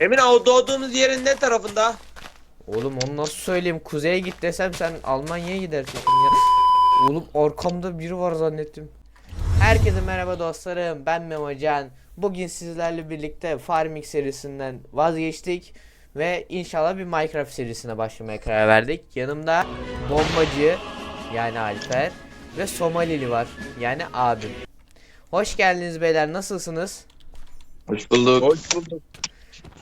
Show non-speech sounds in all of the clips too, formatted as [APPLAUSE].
Emin o doğduğunuz yerin ne tarafında? Oğlum onu nasıl söyleyeyim? Kuzeye git desem sen Almanya'ya gidersin ya. Oğlum arkamda biri var zannettim. Herkese merhaba dostlarım. Ben Memocan. Bugün sizlerle birlikte Farming serisinden vazgeçtik ve inşallah bir Minecraft serisine başlamaya karar verdik. Yanımda bombacı yani Alper ve Somalili var yani abim. Hoş geldiniz beyler. Nasılsınız? Hoş bulduk. Hoş bulduk.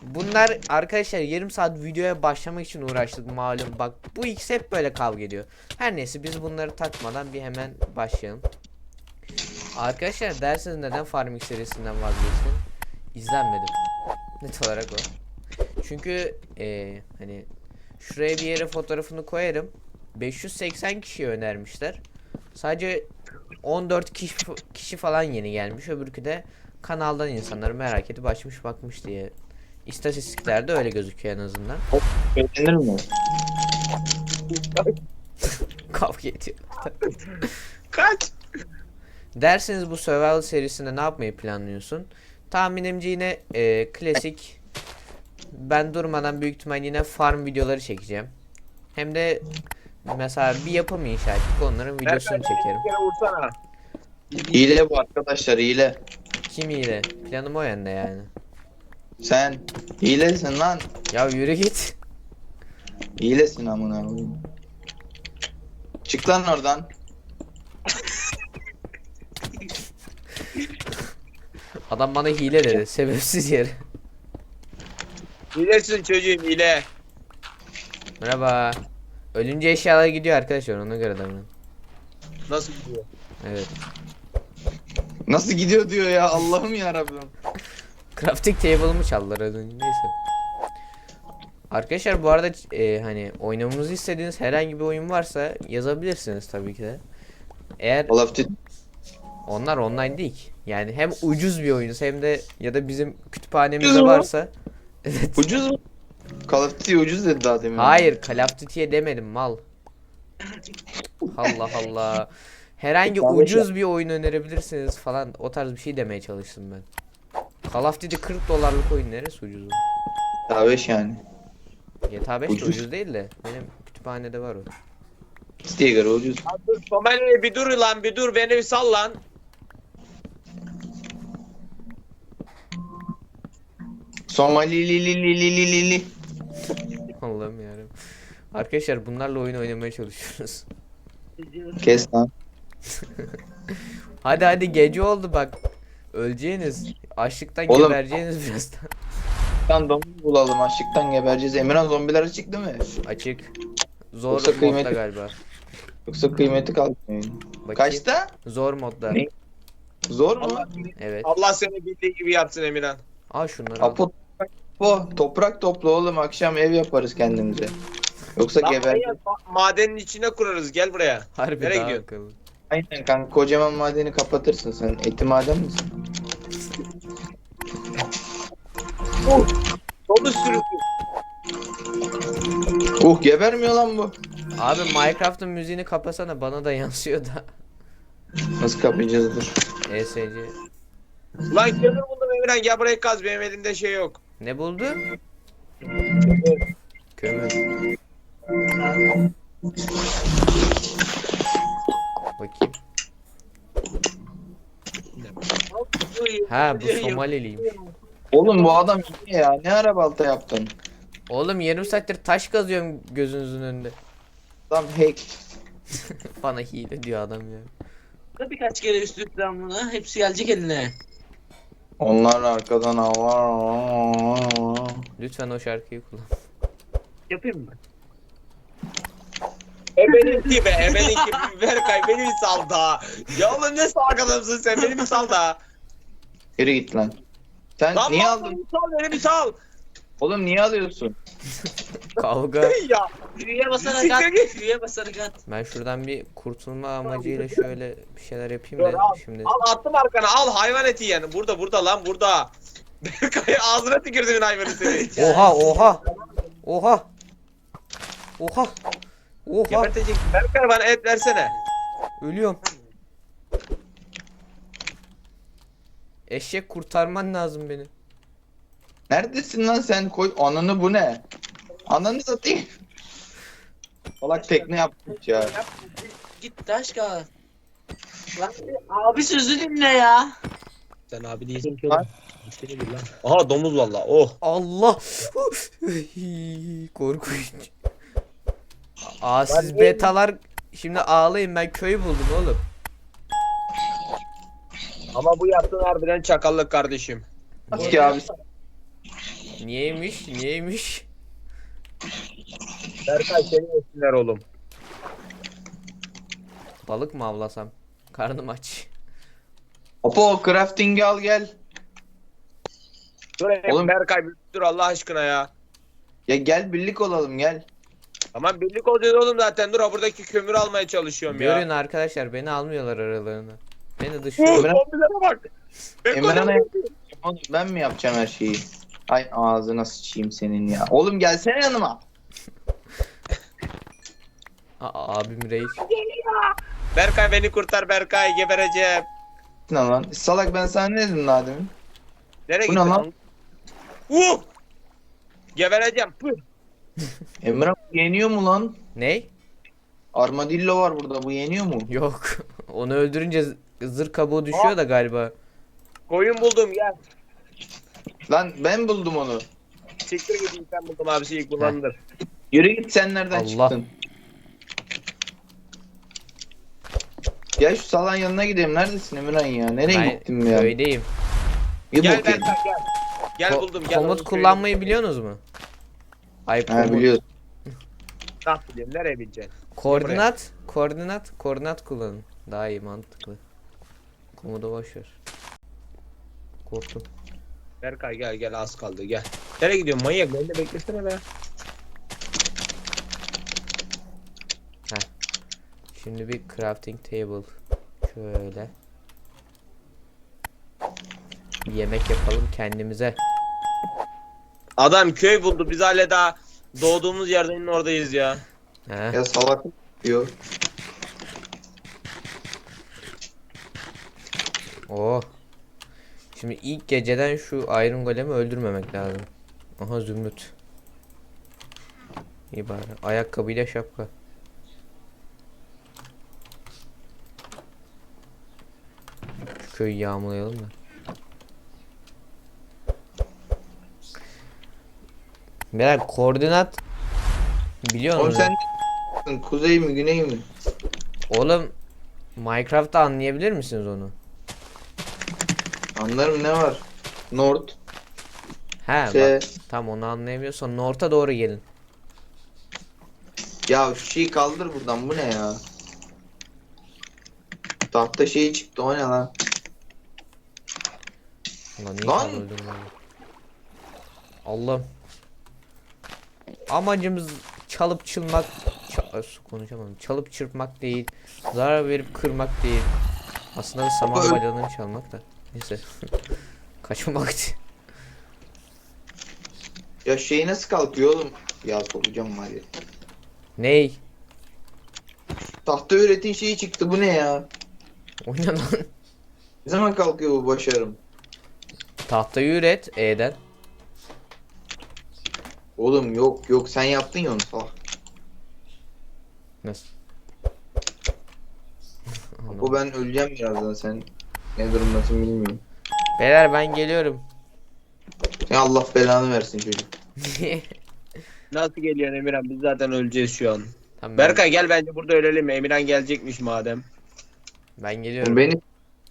Bunlar arkadaşlar yarım saat videoya başlamak için uğraştık malum. Bak bu ikisi hep böyle kavga ediyor. Her neyse biz bunları takmadan bir hemen başlayalım. Arkadaşlar dersiniz neden Farming serisinden vazgeçtim? İzlenmedim. Net olarak o. Çünkü eee, hani şuraya bir yere fotoğrafını koyarım. 580 kişi önermişler. Sadece 14 kişi, kişi falan yeni gelmiş. Öbürkü de kanaldan insanlar merak edip açmış bakmış diye İstatistiklerde öyle gözüküyor en azından. Beğenir mi? [LAUGHS] Kavga ediyor. Kaç? Derseniz bu survival serisinde ne yapmayı planlıyorsun? Tahminimce yine e, klasik ben durmadan büyük ihtimal yine farm videoları çekeceğim. Hem de mesela bir yapım inşa ettik onların videosunu çekerim. Bir kere vursana. Hile bu arkadaşlar hile. Kim ile? Planım o yönde yani. Sen hilesin lan. Ya yürü git. Hilesin amına koyayım. Çık lan oradan. Adam bana hile dedi. Sebepsiz yere. Hilesin çocuğum hile. Merhaba. Ölünce eşyalar gidiyor arkadaşlar ona göre davranın. Nasıl gidiyor? Evet. Nasıl gidiyor diyor ya Allah'ım ya Rabbim. Crafting table'ımı çaldılar az önce neyse. Arkadaşlar bu arada e, hani oynamamızı istediğiniz herhangi bir oyun varsa yazabilirsiniz tabii ki de. Eğer Call of Duty onlar online değil. Yani hem ucuz bir oyunuz hem de ya da bizim Ucuz kütüphanemizde mu? varsa. Evet. [LAUGHS] ucuz mu? Call of Duty ucuz dedi daha demin. Hayır Call of Duty'ye demedim mal. Allah Allah. [LAUGHS] Herhangi ucuz bir oyun önerebilirsiniz falan o tarz bir şey demeye çalıştım ben. Call of Duty 40 dolarlık oyun neresi ucuz? Daha 5 yani. GTA 5 de Ucuz. ucuz değil de benim kütüphanede var o. Sticker ucuz. Dur Somali'ye bir dur lan bir dur beni bir sal lan. Somali li li li li li li li. Allah'ım yarabbim. Arkadaşlar bunlarla oyun oynamaya çalışıyoruz. Kes lan. [LAUGHS] Hadi hadi gece oldu bak. Öleceğiniz. Açlıktan Oğlum. gebereceğiniz birazdan. [LAUGHS] Lan domuz bulalım açlıktan gebereceğiz. Emirhan zombiler açık değil mi? Açık. Zor Yoksa modda kıymeti- galiba. Yoksa kıymeti kalmıyor. Bakayım. Kaçta? Zor modda. Ne? Zor mu? Allah, Evet. Allah seni bildiği gibi yapsın Emirhan. Al şunları. al. Apo bu toprak topla oğlum akşam ev yaparız kendimize. Yoksa Lan geber. ma- madenin içine kurarız gel buraya. Harbi Nereye daha gidiyorsun? akıllı. Aynen kanka kocaman madeni kapatırsın sen. Eti maden misin? Domuz sürüsü. Uh gebermiyor lan bu. Abi Minecraft'ın müziğini kapasana bana da yansıyor da. Nasıl kapayacağız dur. ESC. Lan kömür buldum Emirhan gel buraya kaz benim elimde şey yok. Ne buldu? Kömür. Bakayım. Ha bu Somaliliymiş. Oğlum bu adam iyi ya. Ne ara balta yaptın? Oğlum yarım saattir taş kazıyorum gözünüzün önünde. Adam hack. [LAUGHS] Bana hile diyor adam ya. Da birkaç kere üst üste bunu hepsi gelecek eline. Onlar arkadan avar. Lütfen o şarkıyı kullan. Yapayım mı? Ebeninki be ebeninki Berkay beni bir sal daha. Ya oğlum ne salak adamsın sen beni bir sal daha. Yürü git lan. Sen Lan niye lan aldın? sal beni bir sal. Oğlum niye alıyorsun? Kavga. [LAUGHS] ya. Q'ye basarak at. Q'ye basarak at. Ben şuradan bir kurtulma amacıyla şöyle bir şeyler yapayım da şimdi. Al attım arkana al hayvan eti yani. Burada burada lan burada. [LAUGHS] Berkay ağzına tükürdüm hayvan etini. Oha oha. Oha. Oha. Oha. Gebertecek. Berkay bana et versene. Ölüyorum. Eşek kurtarman lazım beni. Neredesin lan sen? Koy ananı bu ne? Ananı satayım. Salak tekne yapmış ya. Git taş kal. Lan abi sözü dinle ya. Sen abi değilsin ki oğlum. Lan. Aha domuz valla. Oh. Allah. [LAUGHS] Korkunç. Aa siz Ben- betalar şimdi ağlayın ben köy buldum oğlum. Ama bu yaptığın harbiden çakallık kardeşim. Ki abi Niyeymiş? Niyeymiş? Berkay seni yesinler oğlum. Balık mı avlasam? Karnım aç. Apo crafting'i al gel. Dur Oğlum- oğlum. Berkay dur Allah aşkına ya. Ya gel birlik olalım gel. Tamam birlik olacağız oğlum zaten. Dur ha buradaki kömür almaya çalışıyorum ya. Görün arkadaşlar beni almıyorlar aralarına. Beni Oh, dışlıyor. Emre- zombilere bak. Emre'ne ne? Oğlum ben mi yapacağım her şeyi? Ay ağzına sıçayım senin ya. Oğlum gelsene yanıma. [LAUGHS] Aa, abim reis. Berkay beni kurtar Berkay gebereceğim. Ne lan? Salak ben sana ne dedim daha demin? Nereye Bu ne gittin lan? Uh! Gebereceğim. Pıh. [LAUGHS] Emre bu yeniyor mu lan? Ney? Armadillo var burada bu yeniyor mu? [LAUGHS] Yok. Onu öldürünce z- zırh kabuğu düşüyor da galiba. Koyun buldum gel. Lan ben buldum onu. Siktir gideyim sen buldum abisi ilk bulandır. Yürü git sen nereden Allah. çıktın? Gel şu salan yanına gidelim. Neredesin Emirhan ya? Nereye Ben gittin ya? köydeyim. Bir Gel bakayım. Berkay gel. Gel Ko- buldum gel. komut kullanmayı biliyorsunuz mu? Ay Ha söyleyeyim. Nasıl bileyim nereye bileceksin? Koordinat, koordinat, koordinat kullanın. Daha iyi mantıklı. Komodu boş ver. Korktum. Berkay gel gel az kaldı gel. Nereye gidiyorsun manyak beni de beklesene be. Şimdi bir crafting table. Şöyle. Bir yemek yapalım kendimize. Adam köy buldu biz hala daha doğduğumuz yerden oradayız ya. He. Ya salak diyor. Oh. Şimdi ilk geceden şu Iron Golem'i öldürmemek lazım. Aha zümrüt. İyi bari. Ayakkabıyla şapka. Şu köyü yağmalayalım da. Merak koordinat biliyor Oğlum musun? sen kuzey mi güney mi? Oğlum Minecraft'ta anlayabilir misiniz onu? Anlarım ne var? North. He Şey, bak tam onu anlayamıyorsan North'a doğru gelin. ya şu şeyi kaldır buradan bu ne ya? Tahta şeyi çıktı o ne lan? Ulan iyi Lan! ben. Allah'ım. Amacımız çalıp çılmak ça- konuşamadım. Çalıp çırpmak değil. Zarar verip kırmak değil. Aslında saman bacalarını çalmak da. Neyse. [LAUGHS] Kaçmak. Ya şey nasıl kalkıyor oğlum? Ya sokacağım var ya. Ney? Tahta üretin şeyi çıktı bu ne ya? O ne lan? Ne zaman kalkıyor bu başarım? Tahtayı üret E'den. Oğlum yok yok sen yaptın ya onu salak. Nasıl? Bu ben öleceğim birazdan sen ne durumdasın bilmiyorum. Beyler ben geliyorum. Ya Allah belanı versin çocuk. [LAUGHS] Nasıl geliyorsun Emirhan biz zaten öleceğiz şu an. tamam, ben, Berkay gel bence burada ölelim Emirhan gelecekmiş madem. ben geliyorum. Beni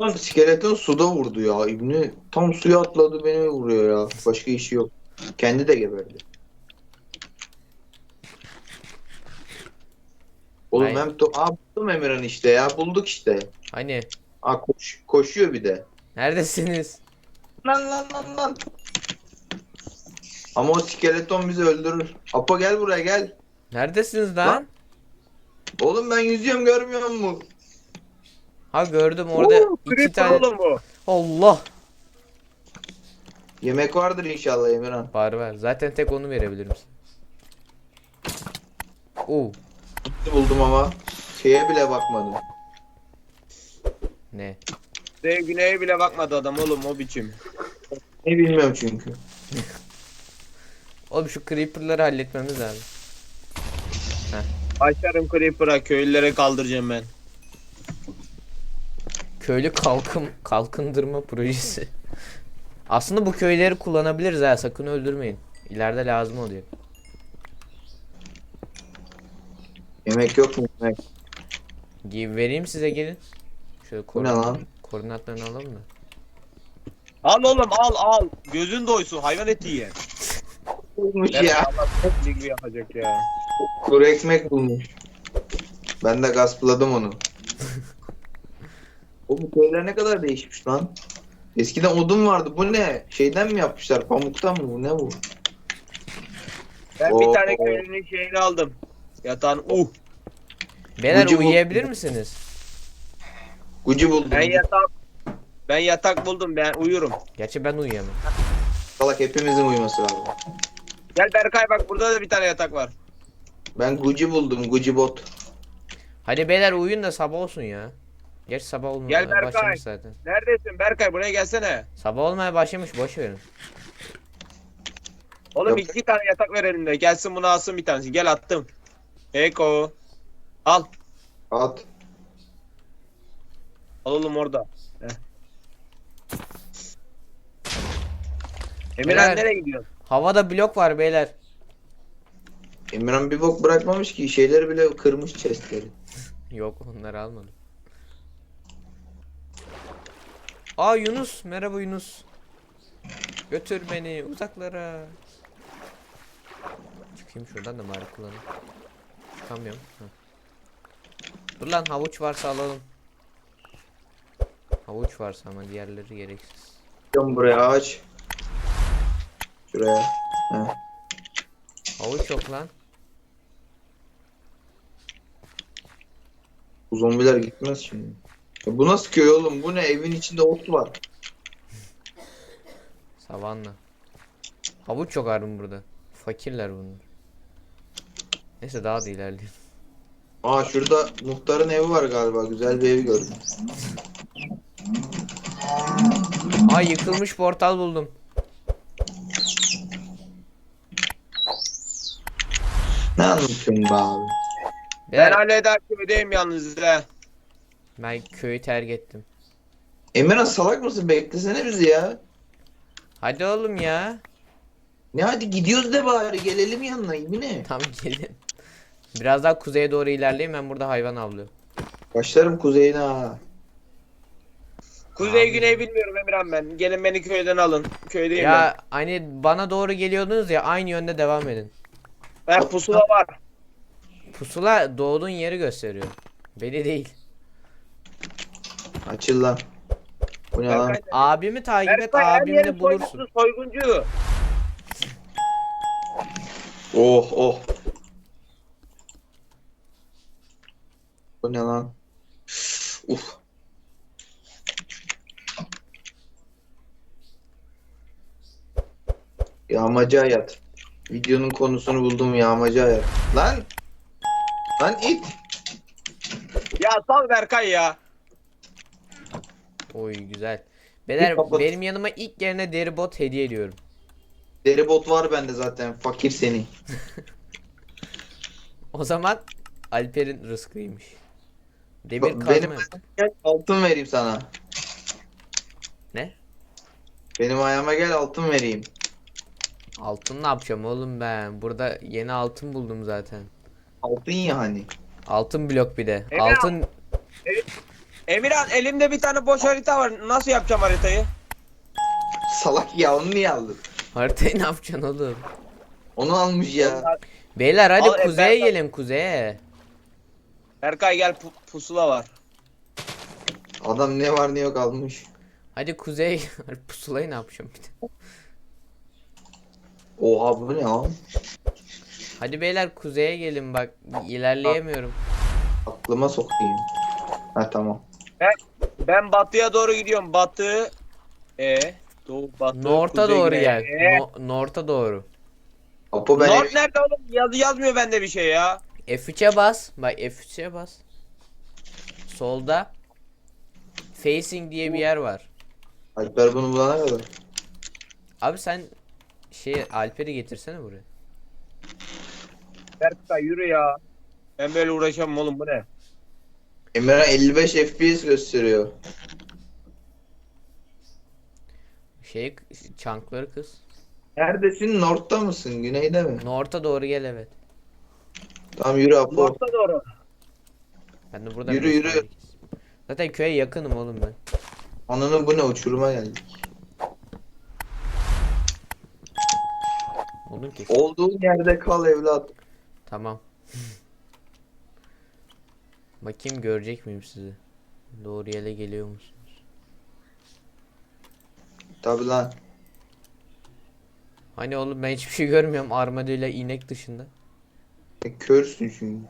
Lan skeleton suda vurdu ya. İbni tam suya atladı beni vuruyor ya. Başka işi yok. Kendi de geberdi. Oğlum Aynen. hem to Aa buldum Emirhan işte ya. Bulduk işte. Hani Aa koş koşuyor bir de. neredesiniz? Lan lan lan lan. Ama o skeleton bizi öldürür. Apo gel buraya gel. Neredesiniz lan? Lan. Oğlum ben yüzüyorum görmüyor musun? Ha gördüm orada Oo, iki tane. oğlum bu. Allah. Yemek vardır inşallah Emirhan. Var var. Zaten tek onu verebilirim. Oo. Buldum ama şeye bile bakmadım. Ne? Kuzey güneye bile bakmadı adam oğlum o biçim. Ne bilmiyorum çünkü. Oğlum şu creeper'ları halletmemiz lazım. Açarım Creeper'a köylülere kaldıracağım ben. Köylü kalkım kalkındırma projesi. Aslında bu köyleri kullanabiliriz ha sakın öldürmeyin. İleride lazım oluyor. Yemek yok mu yemek? Gi- Vereyim size gelin. Şöyle Bu ne koordinat- lan? koordinatlarını alalım da. Al oğlum al al. Gözün doysun hayvan eti ye. [LAUGHS] Bulmuş ya. Gibi yapacak ya. Kuru ekmek bulmuş. Ben de gaspladım onu. [LAUGHS] o bu köyler ne kadar değişmiş lan. Eskiden odun vardı. Bu ne? Şeyden mi yapmışlar? Pamuktan mı? Bu ne bu? Ben Oo. bir tane köylünün şeyini aldım. Yatağın uh. Beyler Ucu bu- uyuyabilir misiniz? Gucu buldum. Ben yatak ben yatak buldum ben uyurum. Gerçi ben uyuyamam. Salak hepimizin uyuması lazım. Gel Berkay bak burada da bir tane yatak var. Ben Gucu buldum. Gucu bot. Hadi beyler uyuyun da sabah olsun ya. Gerçi sabah olmaya Gel Berkay. başlamış zaten. Neredesin Berkay buraya gelsene. Sabah olmaya başlamış boş verin. Oğlum Yok. iki tane yatak verelim de gelsin bunu alsın bir tanesi. Gel attım. Eko. Al. At. Al oğlum orada. Heh. Emirhan Beyler. nereye gidiyorsun? Havada blok var beyler. Emirhan bir bok bırakmamış ki. Şeyleri bile kırmış chestleri. [LAUGHS] Yok onları almadım. Aa Yunus merhaba Yunus. Götür beni uzaklara. Çıkayım şuradan da bari kullanayım. Çıkamıyorum. Hı. Dur lan havuç varsa alalım. Havuç varsa ama diğerleri gereksiz. Geliyorum buraya aç. Şuraya. Heh. Havuç yok lan. Bu zombiler gitmez şimdi. Ya bu nasıl köy oğlum? Bu ne? Evin içinde ot var. Savanna. Havuç yok harbi burada. Fakirler bunlar. Neyse daha da ilerleyelim. Aa şurada muhtarın evi var galiba. Güzel bir ev gördüm. Aa yıkılmış portal buldum. Ne anlatıyorsun be abi? Ben Beyler, daha köydeyim yalnız he. ben köyü terk ettim. Emirhan salak mısın? Beklesene bizi ya. Hadi oğlum ya. Ne hadi gidiyoruz de bari gelelim yanına ne? Tamam gelin. Biraz daha kuzeye doğru ilerleyin ben burada hayvan avlıyorum. Başlarım kuzeyine ha. Kuzey Abi. güney bilmiyorum Emirhan ben. Gelin beni köyden alın. Köydeyim Ya hani bana doğru geliyordunuz ya aynı yönde devam edin. ben. Ben pusula var. Pusula doğduğun yeri gösteriyor. Beni değil. Açıl lan. Bu ne lan? Berkay, Abimi takip et Berkay her abimi de bulursun. soyguncu. Oh oh. Bu ne lan? Uf. Yağmacı hayat. Videonun konusunu buldum yağmacı hayat. Lan! Lan it! Ya sal Berkay ya. Oy güzel. Beyler kapat. benim yanıma ilk yerine deri bot hediye ediyorum. Deri bot var bende zaten. Fakir seni. [LAUGHS] O zaman Alper'in rızkıymış. Demir Benim- kazma. Gel altın vereyim sana. Ne? Benim ayağıma gel altın vereyim. Altın ne yapacağım oğlum ben? Burada yeni altın buldum zaten. Altın ya hani. Altın blok bir de. Evet. Altın Emirhan elimde bir tane boş harita var. Nasıl yapacağım haritayı? Salak ya onu niye aldın? haritayı ne yapacaksın oğlum? Onu almış ya. Beyler hadi Al, kuzeye Berkay. gelin kuzeye. Berkay gel pu- pusula var. Adam ne var ne yok almış. Hadi kuzey [LAUGHS] pusulayı ne yapacağım bir de. Oha bu ne lan? Hadi beyler kuzeye gelin bak ilerleyemiyorum. Aklıma sokayım. Ha tamam. Ben batıya doğru gidiyorum. Batı. E. Doğu batı. Nort'a kuzey, doğru güney. gel. E. No- Nort'a doğru. Apo ben North nerede oğlum? Yazı yazmıyor bende bir şey ya. F3'e bas. Bak F3'e bas. Solda Facing diye bir yer var. Alper bunu bulana kadar. Abi sen şey Alper'i getirsene buraya. Berkay yürü ya. Ben böyle uğraşamam oğlum bu ne? Emirhan 55 FPS gösteriyor. Şey çankları kız. Neredesin? North'ta mısın? Güneyde mi? North'a doğru gel evet. Tamam yürü Apo. Orta doğru. Ben de burada Yürü, yürü. Zaten köye yakınım oğlum ben. Ananı bu ne uçuruma geldik. Oğlum ki. Olduğun yerde kal evlat. Tamam. Bakayım görecek miyim sizi? Doğru yere geliyor musunuz? Tabi lan. Hani oğlum ben hiçbir şey görmüyorum armadillo inek dışında. E, Körsün çünkü.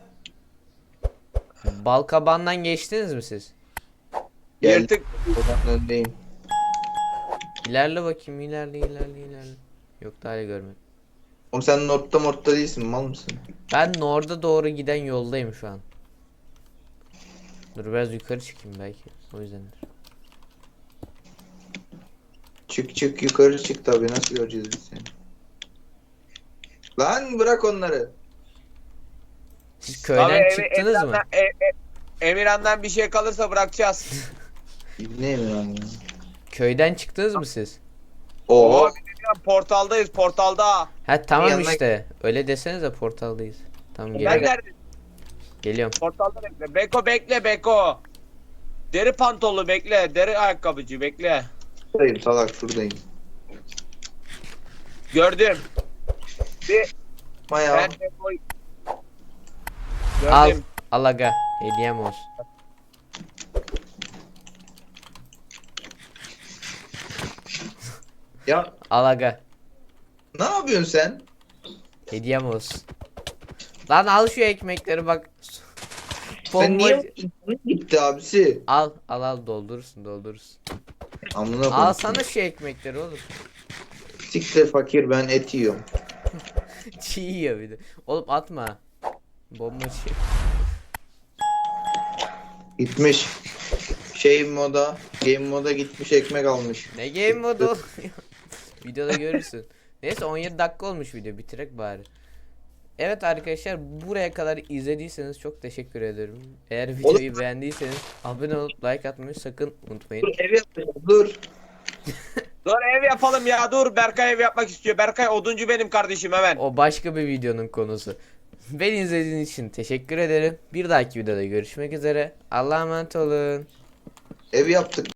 Balkabandan geçtiniz mi siz? Gel. Yırtık. Odanın önündeyim. İlerle bakayım ilerle ilerle ilerle. Yok daha hala görmedim. Oğlum sen North'ta Morth'ta değilsin mal mısın? Ben Nord'a doğru giden yoldayım şu an. Dur biraz yukarı çıkayım belki. O yüzdendir. Çık çık yukarı çık tabi nasıl göreceğiz biz seni? Lan bırak onları. Siz köyden Abi, Emi- çıktınız mı? Emirhan'dan- E- E- Emirhan'dan bir şey kalırsa bırakacağız. İbne Emirhan ya. Köyden çıktınız mı siz? Oo. Emirhan portaldayız portalda. Ha tamam Yanına- işte. Öyle desenize portaldayız. Tamam Ben geliyorum. neredeyim? Geliyorum. Portalda bekle. Beko bekle Beko. Deri pantollu bekle. Deri ayakkabıcı bekle. Şuradayım salak şuradayım. Gördüm. Bir Maya. ben Beko'yu Al. gördüm. Al aga. Hediyem olsun. Ya Al aga. ne yapıyorsun sen? Hediyem olsun. Lan al şu ekmekleri bak. Sen niye Bomba- gitti abisi? Al al al doldurursun doldurursun. Amına koyayım. Al sana şu ekmekleri oğlum. Siktir fakir ben et yiyorum. [LAUGHS] Çiğ yiyor bir de. Oğlum atma. Bomba çiğ. Gitmiş. Şey moda, game moda gitmiş ekmek almış. Ne game modu oğlum? [LAUGHS] Videoda görürsün. Neyse 17 dakika olmuş video bitirek bari. Evet arkadaşlar buraya kadar izlediyseniz çok teşekkür ederim. Eğer videoyu beğendiyseniz abone olup like atmayı sakın unutmayın. Dur ev yapacağım dur. [LAUGHS] Dur ev yapalım ya dur. Berkay ev yapmak istiyor. Berkay oduncu benim kardeşim hemen. O başka bir videonun konusu. Beni izlediğiniz için teşekkür ederim. Bir dahaki videoda görüşmek üzere. Allah'a emanet olun. Ev yaptık.